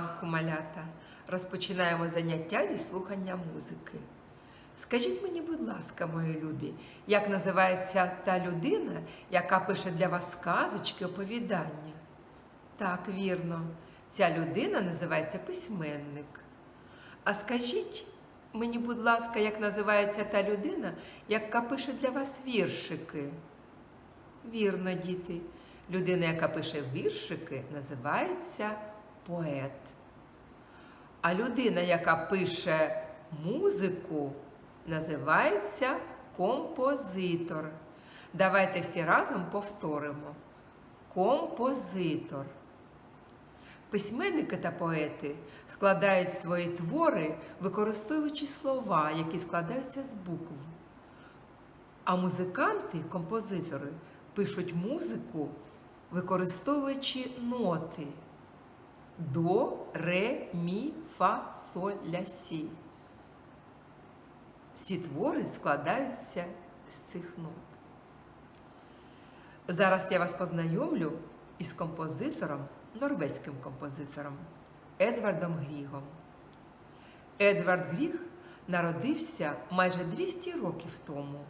ранку, малята. Розпочинаємо заняття зі слухання музики. Скажіть мені, будь ласка, мої любі, як називається та людина, яка пише для вас сказочки, оповідання? Так, вірно, ця людина називається письменник. А скажіть мені, будь ласка, як називається та людина, яка пише для вас віршики? Вірно, діти. Людина, яка пише віршики, називається поет. А людина, яка пише музику, називається композитор. Давайте всі разом повторимо. Композитор. Письменники та поети складають свої твори, використовуючи слова, які складаються з букв. А музиканти, композитори, пишуть музику, використовуючи ноти до, ре, мі, фа, соль, ля, сі. Всі твори складаються з цих нот. Зараз я вас познайомлю із композитором, норвезьким композитором Едвардом Грігом. Едвард Гріг народився майже 200 років тому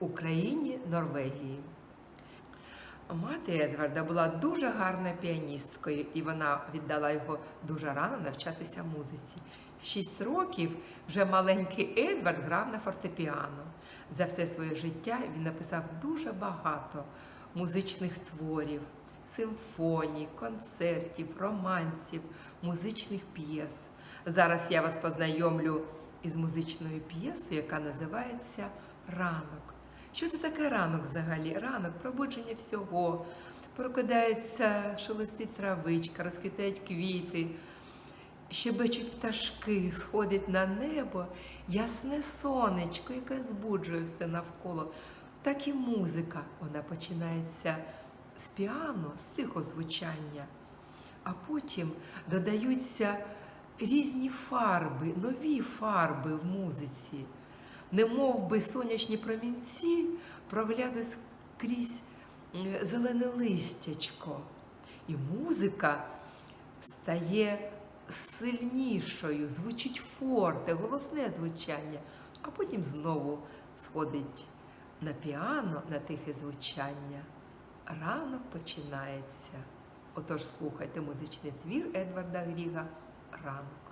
у країні Норвегії. Мати Едварда була дуже гарною піаністкою, і вона віддала його дуже рано навчатися музиці. В 6 років вже маленький Едвард грав на фортепіано. За все своє життя він написав дуже багато музичних творів, симфоній, концертів, романсів, музичних п'єс. Зараз я вас познайомлю із музичною п'єсою, яка називається Ранок. Що це таке ранок взагалі? Ранок, пробудження всього. Прокидається, шелестить травичка, розквітають квіти, щебечуть пташки, сходить на небо ясне сонечко, яке збуджує все навколо. Так і музика. Вона починається з піано, з тихого звучання, а потім додаються різні фарби, нові фарби в музиці не мов би сонячні промінці проглядуть крізь е, зелене листячко. І музика стає сильнішою, звучить форте, голосне звучання, а потім знову сходить на піано, на тихе звучання. Ранок починається. Отож слухайте музичний твір Едварда Гріга Ранок.